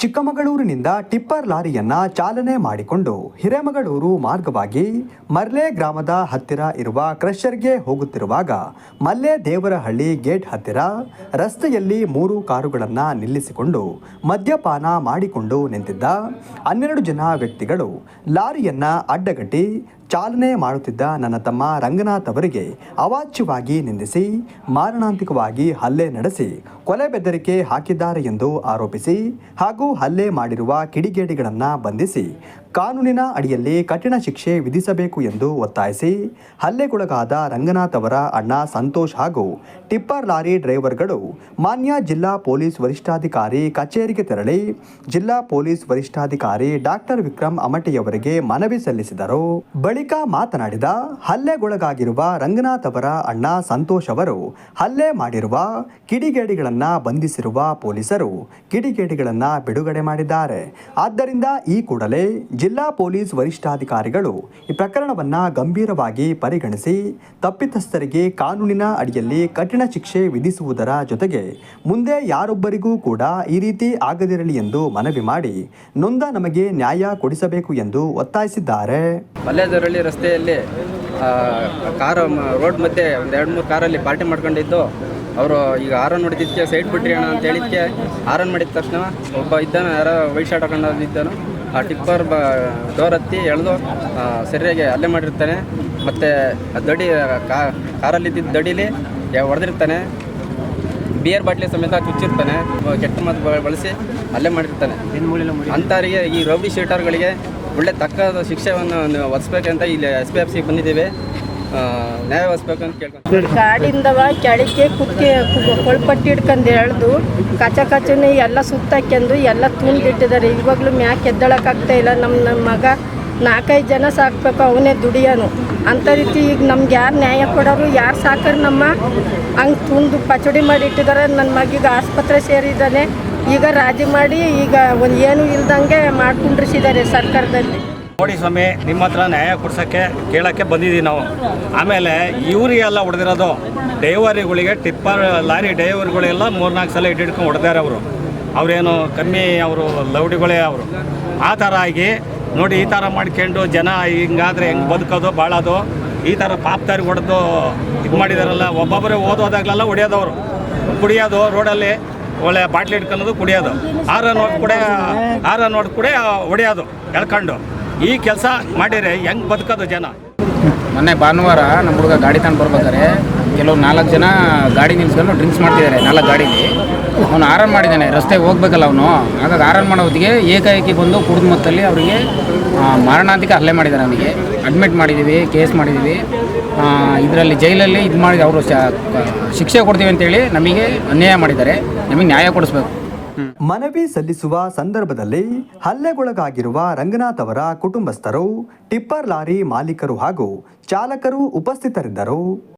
ಚಿಕ್ಕಮಗಳೂರಿನಿಂದ tipper ಲಾರಿಯನ್ನ ಚಾಲನೆ ಮಾಡಿಕೊಂಡು ಹಿರೇಮಗಳೂರು ಮಾರ್ಗವಾಗಿ ಮರ್ಲೆ ಗ್ರಾಮದ ಹತ್ತಿರ ಇರುವ ಕ್ರಷರ್ಗೆ ಹೋಗುತ್ತಿರುವಾಗ ಮಲ್ಲೆ ದೇವರಹಳ್ಳಿ ಗೇಟ್ ಹತ್ತಿರ ರಸ್ತೆಯಲ್ಲಿ ಮೂರು ಕಾರುಗಳನ್ನು ನಿಲ್ಲಿಸಿಕೊಂಡು ಮದ್ಯಪಾನ ಮಾಡಿಕೊಂಡು ನಿಂತಿದ್ದ ಹನ್ನೆರಡು ಜನ ವ್ಯಕ್ತಿಗಳು ಲಾರಿಯನ್ನ ಅಡ್ಡಗಟ್ಟಿ ಚಾಲನೆ ಮಾಡುತ್ತಿದ್ದ ನನ್ನ ತಮ್ಮ ರಂಗನಾಥ್ ಅವರಿಗೆ ಅವಾಚ್ಯವಾಗಿ ನಿಂದಿಸಿ, ಮಾರಣಾಂತಿಕವಾಗಿ ಹಲ್ಲೆ ನಡೆಸಿ, ಕೊಲೆ ಬೆದರಿಕೆ ಹಾಕಿದ್ದಾರೆ ಎಂದು ಆರೋಪಿಸಿ ಹಾಗೂ ಹಲ್ಲೆ ಮಾಡಿರುವ ಕಿಡಿಗೇಡಿಗಳನ್ನು ಬಂಧಿಸಿ ಕಾನೂನಿನ ಅಡಿಯಲ್ಲಿ ಕಠಿಣ ಶಿಕ್ಷೆ ವಿಧಿಸಬೇಕು ಎಂದು ಒತ್ತಾಯಿಸಿ ಹಲ್ಲೆಗೊಳಗಾದ ರಂಗನಾಥ್ ಅವರ ಅಣ್ಣ ಸಂತೋಷ್ ಹಾಗೂ ಟಿಪ್ಪರ್ ಲಾರಿ ಡ್ರೈವರ್ಗಳು ಮಾನ್ಯ ಜಿಲ್ಲಾ ಪೊಲೀಸ್ ವರಿಷ್ಠಾಧಿಕಾರಿ ಕಚೇರಿಗೆ ತೆರಳಿ ಜಿಲ್ಲಾ ಪೊಲೀಸ್ ವರಿಷ್ಠಾಧಿಕಾರಿ ಡಾಕ್ಟರ್ ವಿಕ್ರಮ್ ಅಮಟಿಯವರಿಗೆ ಮನವಿ ಸಲ್ಲಿಸಿದರು. ಬಳಿಕ ಮಾತನಾಡಿದ ಹಲ್ಲೆಗೊಳಗಾಗಿರುವ ರಂಗನಾಥ್ ಅವರ ಅಣ್ಣ ಸಂತೋಷ್ ಅವರು ಹಲ್ಲೆ ಮಾಡಿರುವ ಕಿಡಿಗೇಡಿಗಳನ್ನು ಬಂಧಿಸಿರುವ ಪೊಲೀಸರು ಕಿಡಿಗೇಡಿಗಳನ್ನು ಬಿಡುಗಡೆ ಮಾಡಿದ್ದಾರೆ. ಆದ್ದರಿಂದ ಈ ಕೂಡಲೇ ಜಿಲ್ಲಾ ಪೊಲೀಸ್ ವರಿಷ್ಠಾಧಿಕಾರಿಗಳು ಈ ಪ್ರಕರಣವನ್ನು ಗಂಭೀರವಾಗಿ ಪರಿಗಣಿಸಿ ತಪ್ಪಿತಸ್ಥರಿಗೆ ಕಾನೂನಿನ ಅಡಿಯಲ್ಲಿ ಕಠಿಣ ಶಿಕ್ಷೆ ವಿಧಿಸುವುದರ ಜೊತೆಗೆ ಮುಂದೆ ಯಾರೊಬ್ಬರಿಗೂ ಕೂಡ ಈ ರೀತಿ ಆಗದಿರಲಿ ಎಂದು ಮನವಿ ಮಾಡಿ ನೊಂದ ನಮಗೆ ನ್ಯಾಯ ಕೊಡಿಸಬೇಕು ಎಂದು ಒತ್ತಾಯಿಸಿದ್ದಾರೆ. ಮಲ್ಲೇದರಳ್ಳಿ ರಸ್ತೆಯಲ್ಲಿ ಕಾರು ರೋಡ್ ಮಧ್ಯೆ ಒಂದು ಎರಡು ಮೂರು ಕಾರಲ್ಲಿ ಪಾರ್ಟಿ ಮಾಡ್ಕೊಂಡಿದ್ದು. ಅವರು ಈಗ ಆರನ್ ಹೊಡೆದಿದ್ದಕ್ಕೆ ಸೈಡ್ ಬಿಟ್ರಿ ಅಣ್ಣ ಅಂತ ಹೇಳಿದ್ದಕ್ಕೆ ಆರನ್ ಮಾಡಿದ ತಕ್ಷಣ ಒಬ್ಬ ಇದ್ದಾನೆ, ಯಾರೋ ವೈಟ್ ಶರ್ಟ್ ಹಾಕೊಂಡು ಆ ಟಿಪ್ಪರ್ ಬ ಡೋರ್ ಹತ್ತಿ ಎಳೆದು ಸರಿಯಾಗಿ ಹಲ್ಲೆ ಮಾಡಿರ್ತಾನೆ. ಮತ್ತು ದಡಿ ಕಾ- ಕಾರಲ್ಲಿದ್ದಿದ್ದ ದಡಿಲಿ ಹೊಡೆದಿರ್ತಾನೆ. ಬಿಯರ್ ಬಾಟ್ಲಿ ಸಮೇತ ಚುಚ್ಚಿರ್ತಾನೆ. ಕೆಟ್ಟ ಮಾತು ಬ- ಬಳಸಿ ಹಲ್ಲೆ ಮಾಡಿರ್ತಾನೆ. ಅಂಥವರಿಗೆ ಈ ರೌಡಿ ಶೀಟರ್ಗಳಿಗೆ ಒಳ್ಳೆ ತಕ್ಕ ಶಿಕ್ಷೆಯನ್ನು ಒದಿಸ್ಬೇಕಂತ ಇಲ್ಲಿ ಎಸ್ ಪಿ ಎಫ್ ಸಿ ಬಂದಿದ್ದೀವಿ. ನ್ಯಾಯ ಗಾಡಿಂದವ ಕೆಳಗೆ ಕುಕ್ಕೆ ಕೊಳ್ಪಟ್ಟಿ ಹಿಡ್ಕೊಂಡು ಎಳೆದು ಕಚ ಕಚನೆ ಎಲ್ಲ ಸುತ್ತಾಕ್ಯಂದು ಎಲ್ಲ ತುಂಬಿಟ್ಟಿದ್ದಾರೆ ಇವಾಗಲೂ ಮ್ಯಾಕ್ ಎದ್ದಳಕ್ಕಾಗ್ತಾ ಇಲ್ಲ. ನಮ್ಮ ನಮ್ಮ ಮಗ ನಾಲ್ಕೈದು ಜನ ಸಾಕ್ಬೇಕು, ಅವನೇ ದುಡಿಯೋನು. ಅಂಥ ರೀತಿ ಈಗ ನಮ್ಗೆ ಯಾರು ನ್ಯಾಯ ಕೊಡೋರು, ಯಾರು ಸಾಕರ್ ನಮ್ಮ? ಹಂಗೆ ತುಂದು ಪಚಡಿ ಮಾಡಿ ಇಟ್ಟಿದ್ದಾರೆ ನನ್ನ ಮಗೀಗ ಆಸ್ಪತ್ರೆ ಸೇರಿದ್ದಾನೆ ಈಗ ರಾಜಿ ಮಾಡಿ ಈಗ ಒಂದು ಏನು ಇಲ್ದಂಗೆ ಮಾಡ್ಕೊಂಡಿಸಿದ್ದಾರೆ ಸರ್ಕಾರದಲ್ಲಿ. ನೋಡಿ ಸ್ವಾಮಿ, ನಿಮ್ಮ ಹತ್ರ ನ್ಯಾಯ ಕೊಡ್ಸೋಕ್ಕೆ ಕೇಳೋಕ್ಕೆ ಬಂದಿದ್ದೀವಿ ನಾವು. ಆಮೇಲೆ ಇವರಿಗೆಲ್ಲ ಹೊಡೆದಿರೋದು ಡೈವರಿಗಳಿಗೆ ಟಿಪ್ಪರ್ ಲಾರಿ ಡ್ರೈವರ್ಗಳೆಲ್ಲ ಮೂರ್ನಾಲ್ಕು ಸಲ ಇಟ್ಟಿಟ್ಕೊಂಡು ಹೊಡೆದಾರೆ ಅವರು. ಅವರೇನು ಕಮ್ಮಿ ಅವರು, ಲೌಡಿಗಳೇ ಅವರು. ಆ ಥರ ಆಗಿ ನೋಡಿ ಈ ಥರ ಮಾಡ್ಕೊಂಡು ಜನ ಹಿಂಗಾದ್ರೆ ಹೆಂಗೆ ಬದುಕೋದು, ಬಾಳೋದು, ಈ ಥರ ಪಾಪ್ತಾರಿ ಹೊಡೆದು ಇದು ಮಾಡಿದಾರಲ್ಲ, ಒಬ್ಬೊಬ್ಬರೇ ಓದೋದಾಗಲೆಲ್ಲ ಹೊಡೆಯೋದವರು. ಕುಡಿಯೋದು ರೋಡಲ್ಲಿ, ಒಳ್ಳೆ ಬಾಟ್ಲಿ ಇಟ್ಕೊಳೋದು ಕುಡಿಯೋದು. ಆರ ನೋಡ್ ಕೂಡ ಆರ ನೋಡ್ ಕೂಡ ಹೊಡೆಯೋದು, ಎಳ್ಕೊಂಡು. ಈ ಕೆಲಸ ಮಾಡಿದ್ರೆ ಹೆಂಗೆ ಬದುಕೋದು ಜನ? ಮೊನ್ನೆ ಭಾನುವಾರ ನಮ್ಮ ಹುಡುಗ ಗಾಡಿ ತಗೊಂಡು ಬರ್ಬೇಕಾದ್ರೆ ಕೆಲವು ನಾಲ್ಕು ಜನ ಗಾಡಿ ನಿಲ್ಸ್ಕೊಂಡು ಡ್ರಿಂಕ್ಸ್ ಮಾಡ್ತಿದ್ದಾರೆ ನಾಲ್ಕು ಗಾಡಿಲಿ. ಅವನು ಆರನ್ ಮಾಡಿದ್ದಾನೆ ರಸ್ತೆಗೆ ಹೋಗ್ಬೇಕಲ್ಲ ಅವನು. ಹಾಗಾಗಿ ಆರನ್ ಮಾಡೋ ಹೊತ್ತಿಗೆ ಏಕಾಏಕಿ ಬಂದು ಕುಡಿದ ಮೊತ್ತಲ್ಲಿ ಅವರಿಗೆ ಮಾರಣಾಂತಿಕ ಹಲ್ಲೆ ಮಾಡಿದ್ದಾರೆ ನಮಗೆ ಅಡ್ಮಿಟ್ ಮಾಡಿದ್ದೀವಿ ಕೇಸ್ ಮಾಡಿದ್ದೀವಿ ಇದರಲ್ಲಿ ಜೈಲಲ್ಲಿ ಇದು ಮಾಡಿದ ಅವರು ಶಿಕ್ಷೆ ಕೊಡ್ತೀವಿ ಅಂತೇಳಿ ನಮಗೆ ಅನ್ಯಾಯ ಮಾಡಿದ್ದಾರೆ. ನಮಗೆ ನ್ಯಾಯ ಕೊಡಿಸ್ಬೇಕು. ಮನವಿ ಸಲ್ಲಿಸುವ ಸಂದರ್ಭದಲ್ಲಿ ಹಲ್ಲೆಗೊಳಗಾಗಿರುವ ರಂಗನಾಥ್ ಅವರ ಕುಟುಂಬಸ್ಥರು ಟಿಪ್ಪರ್ ಲಾರಿ ಮಾಲೀಕರು ಹಾಗೂ ಚಾಲಕರು ಉಪಸ್ಥಿತರಿದ್ದರು.